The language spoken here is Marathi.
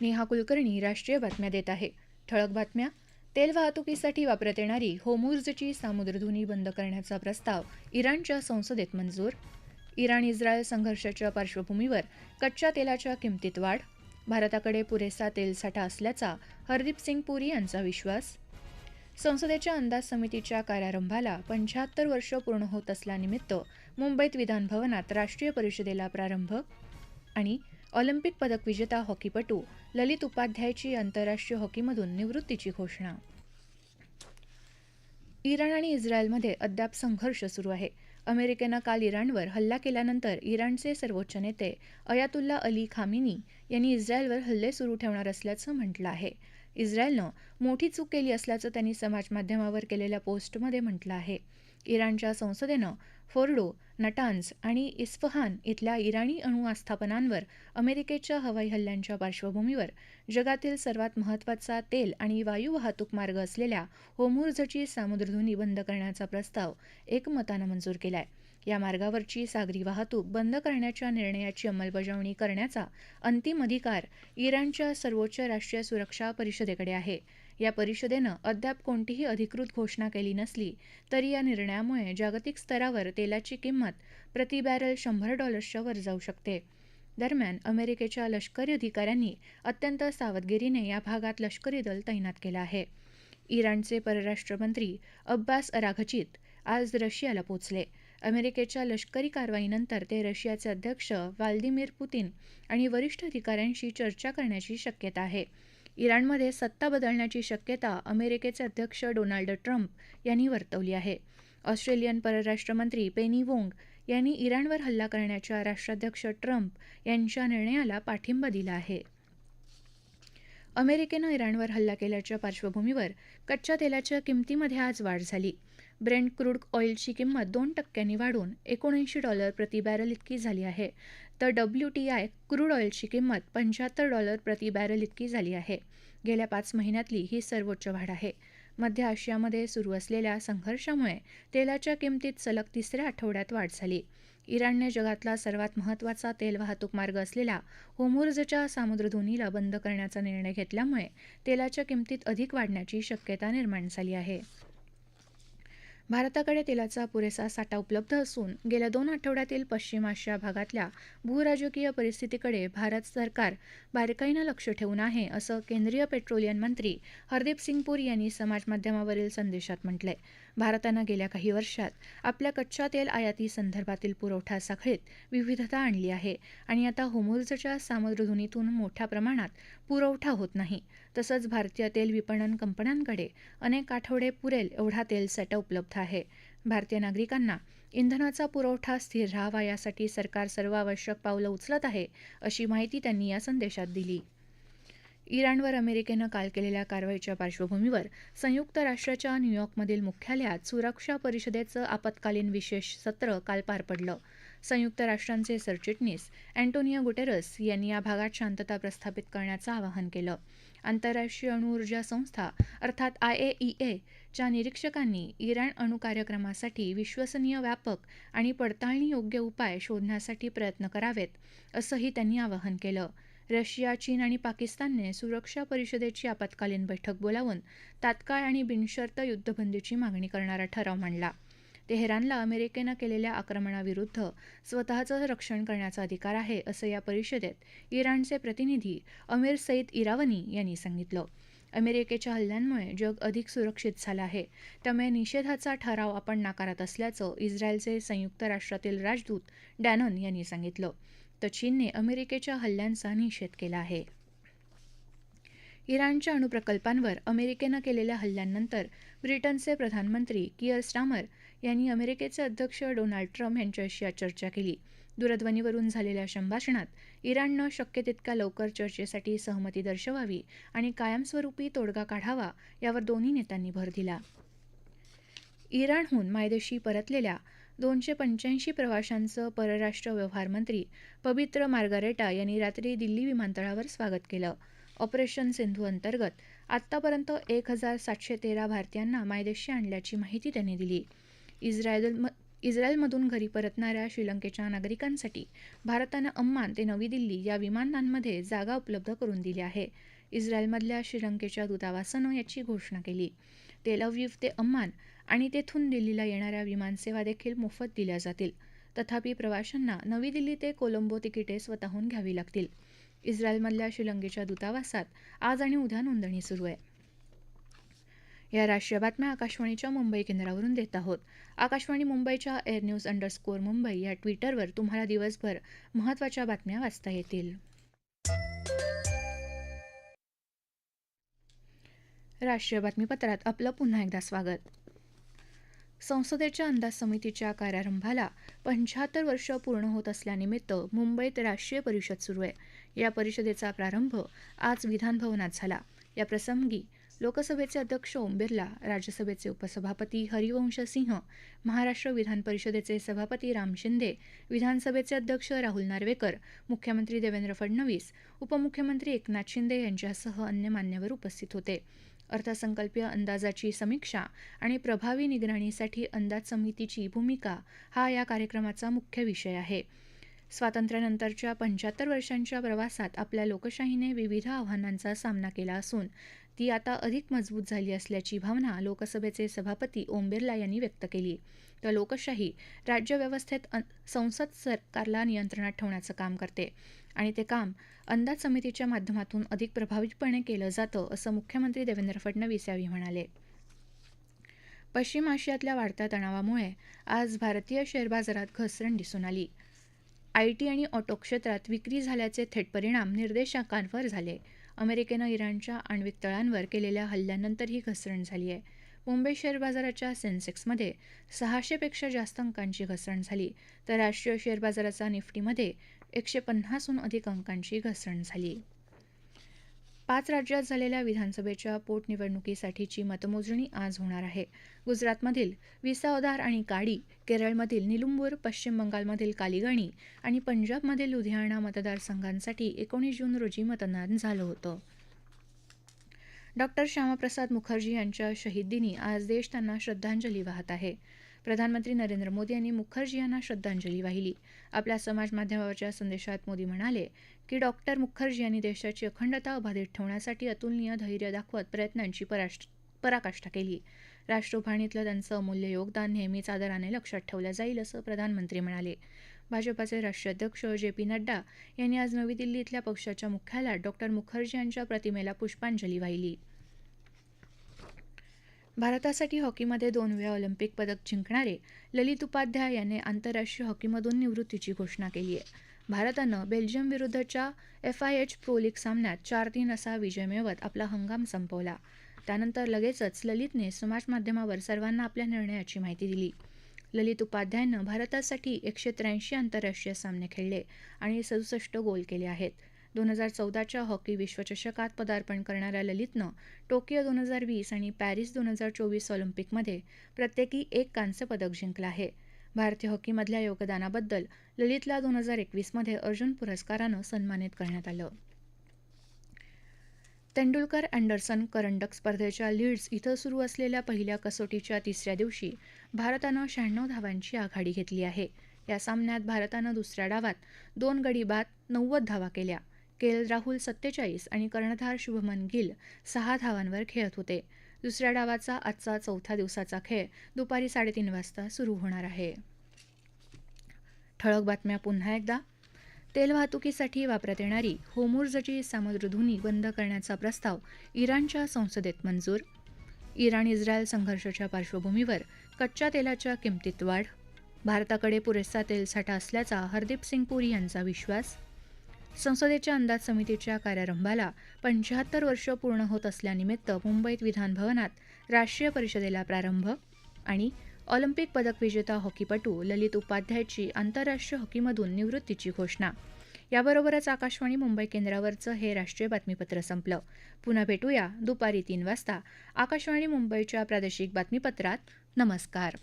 नेहा कुलकर्णी राष्ट्रीय बातम्या देत आहे. ठळक बातम्या. तेल वाहतुकीसाठी वापरत येणारी होमुर्जची सामुद्रधुनी बंद करण्याचा प्रस्ताव इराणच्या संसदेत मंजूर. इराण इस्रायल संघर्षाच्या पार्श्वभूमीवर कच्च्या तेलाच्या किमतीत वाढ. भारताकडे पुरेसा तेलसाठा असल्याचा हरदीप सिंग पुरी यांचा विश्वास. संसदेच्या अंदाज समितीच्या कार्यारंभाला पंच्याहत्तर वर्ष पूर्ण होत असल्यानिमित्त मुंबईत विधानभवनात राष्ट्रीय परिषदेला प्रारंभ. आणि ऑलिम्पिक पदक विजेता हॉकीपटू ललित उपाध्यायची आंतरराष्ट्रीय हॉकीमधून निवृत्तीची घोषणा. इराण आणि इस्रायलमध्ये अद्याप संघर्ष सुरू आहे. अमेरिकेनं काल इराणवर हल्ला केल्यानंतर इराणचे सर्वोच्च नेते अयातुल्ला अली खामिनी यांनी इस्रायलवर हल्ले सुरू ठेवणार असल्याचं म्हटलं आहे. इस्रायलनं मोठी चूक केली असल्याचं त्यांनी समाजमाध्यमावर केलेल्या पोस्टमध्ये म्हटलं आहे. इराणच्या संसदेनं फोर्डो नटान्स आणि इस्फहान इथल्या इराणी अणु आस्थापनांवर अमेरिकेच्या हवाई हल्ल्यांच्या पार्श्वभूमीवर जगातील सर्वात महत्त्वाचा तेल आणि वायू वाहतूक मार्ग असलेल्या होमुर्झची सामुद्रधुनी बंद करण्याचा प्रस्ताव एकमतानं मंजूर केलाय. या मार्गावरची सागरी वाहतूक बंद करण्याच्या निर्णयाची अंमलबजावणी करण्याचा अंतिम अधिकार इराणच्या सर्वोच्च राष्ट्रीय सुरक्षा परिषदेकडे आहे. या परिषदेनं अद्याप कोणतीही अधिकृत घोषणा केली नसली तरी या निर्णयामुळे जागतिक स्तरावर तेलाची किंमत प्रति बॅरल शंभर डॉलर्सच्या वर जाऊ शकते. दरम्यान अमेरिकेच्या लष्करी अधिकाऱ्यांनी अत्यंत सावधगिरीने या भागात लष्करी दल तैनात केलं आहे. इराणचे परराष्ट्रमंत्री अब्बास अराघचित आज रशियाला पोचले. अमेरिकेच्या लष्करी कारवाईनंतर ते रशियाचे अध्यक्ष व्लादिमीर पुतीन आणि वरिष्ठ अधिकाऱ्यांशी चर्चा करण्याची शक्यता आहे. इराणमध्ये सत्ता बदलण्याची शक्यता अमेरिकेचे अध्यक्ष डोनाल्ड ट्रम्प यांनी वर्तवली आहे. ऑस्ट्रेलियन परराष्ट्रमंत्री पेनी वोंग यांनी इराणवर हल्ला करण्याच्या राष्ट्राध्यक्ष ट्रम्प यांच्या निर्णयाला पाठिंबा दिला आहे. अमेरिकेनं इराणवर हल्ला केल्याच्या पार्श्वभूमीवर कच्च्या तेलाच्या किमतीमध्ये आज वाढ झाली. ब्रेंड क्रूड ऑइलची किंमत दोन टक्क्यांनी वाढून एकोणऐंशी डॉलर प्रति बॅरल इतकी झाली आहे. तर डब्ल्यू टी आय क्रूड ऑइलची किंमत पंच्याहत्तर डॉलर प्रति बॅरल इतकी झाली आहे. गेल्या पाच महिन्यातली ही सर्वोच्च वाढ आहे. मध्य आशियामध्ये सुरू असलेल्या संघर्षामुळे तेलाच्या किमतीत सलग तिसऱ्या आठवड्यात वाढ झाली. इराणने जगातला सर्वात महत्त्वाचा तेल वाहतूक मार्ग असलेल्या होमुर्जच्या सामुद्रधुनीला बंद करण्याचा निर्णय घेतल्यामुळे तेलाच्या किमतीत अधिक वाढण्याची शक्यता निर्माण झाली आहे. भारताकडे तेलाचा पुरेसा साठा उपलब्ध असून गेल्या दोन आठवड्यातील पश्चिम आशिया भागातल्या भूराजकीय परिस्थितीकडे भारत सरकार बारकाईनं लक्ष ठेवून आहे असं केंद्रीय पेट्रोलियम मंत्री हरदीप सिंग पुरी यांनी समाजमाध्यमावरील संदेशात म्हटलंय. भारतानं गेल्या काही वर्षात आपल्या कच्च्या तेल आयाती संदर्भातील पुरवठा साखळीत विविधता आणली आहे. आणि आता होमोर्जच्या सामुद्रधुनीतून मोठ्या प्रमाणात पुरवठा होत नाही. तसंच भारतीय तेल विपणन कंपन्यांकडे अनेक आठवडे पुरेल एवढा तेल साठा उपलब्ध आहे. भारतीय नागरिकांना इंधनाचा पुरवठा स्थिर राहावा यासाठी सरकार सर्व आवश्यक पावलं उचलत आहे अशी माहिती त्यांनी या संदेशात दिली. इराणवर अमेरिकेनं काल केलेल्या कारवाईच्या पार्श्वभूमीवर संयुक्त राष्ट्राच्या न्यूयॉर्कमधील मुख्यालयात सुरक्षा परिषदेचं आपत्कालीन विशेष सत्र काल पार पडलं. संयुक्त राष्ट्रांचे सरचिटणीस अँटोनियो गुटेरस यांनी या भागात शांतता प्रस्थापित करण्याचं आवाहन केलं. आंतरराष्ट्रीय अणुऊर्जा संस्था अर्थात आय ए ई एच्या निरीक्षकांनी इराण अणु कार्यक्रमासाठी विश्वसनीय व्यापक आणि पडताळणी योग्य उपाय शोधण्यासाठी प्रयत्न करावेत असंही त्यांनी आवाहन केलं. रशिया चीन आणि पाकिस्तानने सुरक्षा परिषदेची आपत्कालीन बैठक बोलावून तात्काळ आणि बिनशर्त युद्धबंदीची मागणी करणारा ठराव मांडला. तेहरानला अमेरिकेनं केलेल्या आक्रमणाविरुद्ध स्वतःचं रक्षण करण्याचा अधिकार आहे असं या परिषदेत इराणचे प्रतिनिधी अमीर सईद इरावनी यांनी सांगितलं. अमेरिकेच्या हल्ल्यांमुळे जग अधिक सुरक्षित झालं आहे. त्यामुळे निषेधाचा ठराव आपण नाकारत असल्याचं इस्रायलचे संयुक्त राष्ट्रातील राजदूत डॅनन यांनी सांगितलं. तर चीनने अमेरिकेच्या हल्ल्यांचा निषेध केला आहे. इराणच्या अणुप्रकल्पांवर अमेरिकेनं केलेल्या हल्ल्यांनंतर ब्रिटनचे प्रधानमंत्री किअर स्टामर यांनी अमेरिकेचे अध्यक्ष डोनाल्ड ट्रम्प यांच्याशी आज चर्चा केली. दूरध्वनीवरून झालेल्या संभाषणात इराणनं शक्य तितक्या लवकर चर्चेसाठी सहमती दर्शवावी आणि कायमस्वरूपी तोडगा काढावा यावर दोन्ही नेत्यांनी भर दिला. इराणहून मायदेशी परतलेल्या दोनशे पंच्याऐंशी प्रवाशांचं परराष्ट्र व्यवहार मंत्री पवित्र मार्गारेटा यांनी रात्री दिल्ली विमानतळावर स्वागत केलं. ऑपरेशन सिंधू अंतर्गत आत्तापर्यंत एक हजार सातशे तेरा भारतीयांना मायदेशी आणल्याची माहिती त्यांनी दिली. इस्रायल इस्रायलमधून घरी परतणाऱ्या श्रीलंकेच्या नागरिकांसाठी भारतानं अम्मान ते नवी दिल्ली या विमानांमध्ये जागा उपलब्ध करून दिली आहे. इस्रायलमधल्या श्रीलंकेच्या दूतावासानं याची घोषणा केली. तेल ते अम्मान आणि तेथून दिल्लीला येणाऱ्या विमानसेवा देखील मोफत दिल्या जातील. तथापि प्रवाशांना नवी दिल्ली ते कोलंबो तिकिटे स्वतःहून घ्यावी लागतील. इस्रायलमधल्या श्रीलंकेच्या दूतावासात आज आणि उद्या नोंदणी सुरू आहे. या राष्ट्रीय बातम्या आकाशवाणीच्या मुंबई केंद्रावरून देत आहोत. आकाशवाणी मुंबईच्या एअर न्यूज अंडरस्कोअर मुंबई या ट्विटरवर तुम्हाला दिवसभर महत्त्वाच्या बातम्या वाचता येतील. राष्ट्रीय बातमीपत्रात आपलं पुन्हा एकदा स्वागत. संसदेच्या अंदाज समितीच्या कार्यारंभाला पंच्याहत्तर वर्ष पूर्ण होत असल्यानिमित्त मुंबईत राष्ट्रीय परिषद सुरू आहे. या परिषदेचा प्रारंभ आज विधानभवनात झाला. या प्रसंगी लोकसभेचे अध्यक्ष ओम बिर्ला राज्यसभेचे उपसभापती हरिवंश सिंह महाराष्ट्र विधान परिषदेचे सभापती राम शिंदे विधानसभेचे अध्यक्ष राहुल नार्वेकर मुख्यमंत्री देवेंद्र फडणवीस उपमुख्यमंत्री एकनाथ शिंदे यांच्यासह अन्य मान्यवर उपस्थित होते. अर्थसंकल्पीय अंदाजाची समीक्षा आणि प्रभावी निगराणीसाठी अंदाज समितीची भूमिका हा या कार्यक्रमाचा मुख्य विषय आहे. स्वातंत्र्यानंतरच्या पंच्याहत्तर वर्षांच्या प्रवासात आपल्या लोकशाहीने विविध आव्हानांचा सामना केला असून ती आता अधिक मजबूत झाली असल्याची भावना लोकसभेचे सभापती ओम बिर्ला यांनी व्यक्त केली. तर लोकशाही राज्यव्यवस्थेत संसद सरकारला नियंत्रणात ठेवण्याचं काम करते. आणि ते काम अंदाज समितीच्या माध्यमातून अधिक प्रभावीपणे केलं जातं असं मुख्यमंत्री देवेंद्र फडणवीस यावेळी म्हणाले. पश्चिम आशियातल्या वाढत्या तणावामुळे आज भारतीय शेअर बाजारात घसरण दिसून आली. आय टी आणि ऑटो क्षेत्रात विक्री झाल्याचे थेट परिणाम निर्देशांकांवर झाले. अमेरिकेनं इराणच्या आण्विक तळांवर केलेल्या हल्ल्यानंतर ही घसरण झाली आहे मुंबई शेअर बाजाराच्या सेन्सेक्समध्ये सहाशेपेक्षा जास्त अंकांची घसरण झाली. तर राष्ट्रीय शेअर बाजाराचा निफ्टीमध्ये एकशे पन्नासहून अधिक अंकांची घसरण झाली. पाच राज्यात झालेल्या विधानसभेच्या पोटनिवडणुकीसाठीची मतमोजणी आज होणार आहे. गुजरातमधील विसावदार आणि काडी केरळमधील निलुंबूर पश्चिम बंगालमधील कालिगणी आणि पंजाबमधील लुधियाना मतदारसंघांसाठी एकोणीस जून रोजी मतदान झालं होतं. डॉक्टर श्यामाप्रसाद मुखर्जी यांच्या शहीद दिनी आज देश त्यांना श्रद्धांजली वाहत आहे. प्रधानमंत्री नरेंद्र मोदी यांनी मुखर्जी यांना श्रद्धांजली वाहिली. आपल्या समाज माध्यमावरच्या संदेशात मोदी म्हणाले की डॉक्टर मुखर्जी यांनी देशाची अखंडता अबाधित ठेवण्यासाठी अतुलनीय धैर्य दाखवत प्रयत्नांची पराकाष्ठा केली. राष्ट्रोभाणीतलं त्यांचं अमूल्य योगदान नेहमीच आदराने लक्षात ठेवलं जाईल असं प्रधानमंत्री म्हणाले. भाजपाचे राष्ट्रीय अध्यक्ष जे पी नड्डा यांनी आज नवी दिल्ली इथल्या पक्षाच्या मुख्यालयात डॉक्टर मुखर्जी यांच्या प्रतिमेला पुष्पांजली वाहिली. भारतासाठी हॉकीमध्ये दोन वेळा ऑलिम्पिक पदक जिंकणारे ललित उपाध्याय यांनी आंतरराष्ट्रीय हॉकीमधून निवृत्तीची घोषणा केली आहे. भारतानं बेल्जियम विरुद्धच्या F I H pro league सामन्यात चार तीन असा विजय मिळवत आपला हंगाम संपवला. त्यानंतर लगेचच ललितने समाजमाध्यमावर सर्वांना आपल्या निर्णयाची माहिती दिली. ललित उपाध्यायनं भारतासाठी एकशे त्र्याऐंशी आंतरराष्ट्रीय सामने खेळले आणि सदुसष्ट गोल केले आहेत. दोन हजार चौदाच्या हॉकी विश्वचषकात पदार्पण करणाऱ्या ललितनं टोकियो दोन हजार वीस आणि पॅरिस दोन हजार चोवीस ऑलिम्पिकमध्ये प्रत्येकी एक कांस्य पदक जिंकलं आहे. भारतीय हॉकीमधल्या योगदानाबद्दल ललितला दोन हजार एकवीसमध्ये अर्जुन पुरस्कारानं सन्मानित करण्यात आलं. तेंडुलकर अँडरसन करंडक स्पर्धेच्या लीड्स इथं सुरू असलेल्या पहिल्या कसोटीच्या तिसऱ्या दिवशी भारतानं शहाण्णव धावांची आघाडी घेतली आहे. या सामन्यात भारतानं दुसऱ्या डावात दोन गडी बाद नव्वद धावा केल्या. के राहुल सत्तेचाळीस आणि कर्णधार शुभमन गिल सहा धावांवर खेळत होते. दुसऱ्या डावाचा आजचा चौथ्या दिवसाचा खेळ दुपारी साडेतीन वाजता सुरू होणार आहे. ठळक बातम्या पुन्हा एकदा. तेल वाहतुकीसाठी वापरात येणारी होमुर्जची सामुद्रधुनी बंद करण्याचा प्रस्ताव इराणच्या संसदेत मंजूर. इराण इस्रायल संघर्षाच्या पार्श्वभूमीवर कच्च्या तेलाच्या किमतीत वाढ. भारताकडे पुरेसा तेलसाठा असल्याचा हरदीप सिंग पुरी यांचा विश्वास. संसदेच्या अंदाज समितीच्या कार्यारंभाला पंच्याहत्तर वर्ष पूर्ण होत असल्यानिमित्त मुंबईत विधानभवनात राष्ट्रीय परिषदेला प्रारंभ आणि ऑलिम्पिक पदक विजेता हॉकीपटू ललित उपाध्यायची आंतरराष्ट्रीय हॉकीमधून निवृत्तीची घोषणा. याबरोबरच आकाशवाणी मुंबई केंद्रावरचं हे राष्ट्रीय बातमीपत्र संपलं. पुन्हा भेटूया दुपारी तीन वाजता. आकाशवाणी मुंबईच्या प्रादेशिक बातमीपत्रात. नमस्कार.